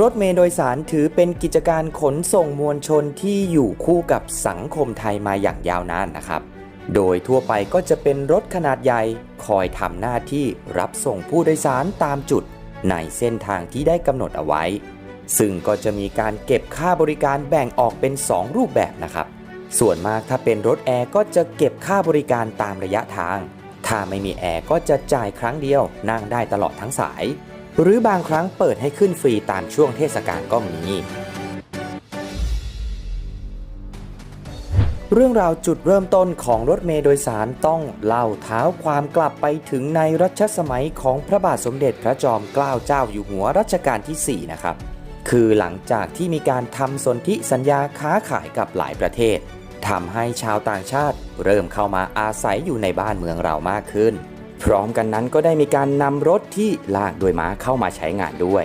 รถเมล์โดยสารถือเป็นกิจการขนส่งมวลชนที่อยู่คู่กับสังคมไทยมาอย่างยาวนานนะครับ โดยทั่วไปก็จะเป็นรถขนาดใหญ่คอยทำหน้าที่รับส่งผู้โดยสารตามจุด ในเส้นทางที่ได้กำหนดเอาไว้ ซึ่งก็จะมีการเก็บค่าบริการแบ่งออกเป็น 2 รูปแบบนะครับ ส่วนมากถ้าเป็นรถแอร์ก็จะเก็บค่าบริการตามระยะทาง ถ้าไม่มีแอร์ก็จะจ่ายครั้งเดียวนั่งได้ตลอดทั้งสาย หรือบางครั้งเปิดให้ขึ้นฟรีตามช่วงเทศกาลก็มี เรื่องราวจุดเริ่มต้นของรถเมล์โดยสารต้องเล่าเท้าความกลับไปถึงในรัชสมัยของพระบาทสมเด็จพระจอมเกล้าเจ้าอยู่หัวรัชกาลที่ 4 นะครับ คือหลังจากที่มีการทำสนธิสัญญาค้าขายกับหลายประเทศทำให้ชาวต่างชาติเริ่มเข้ามาอาศัยอยู่ในบ้านเมืองเรามากขึ้น พร้อมกันนั้นก็ได้มีการนำรถที่ลากโดวยม้าเข้ามาใช้งานด้วย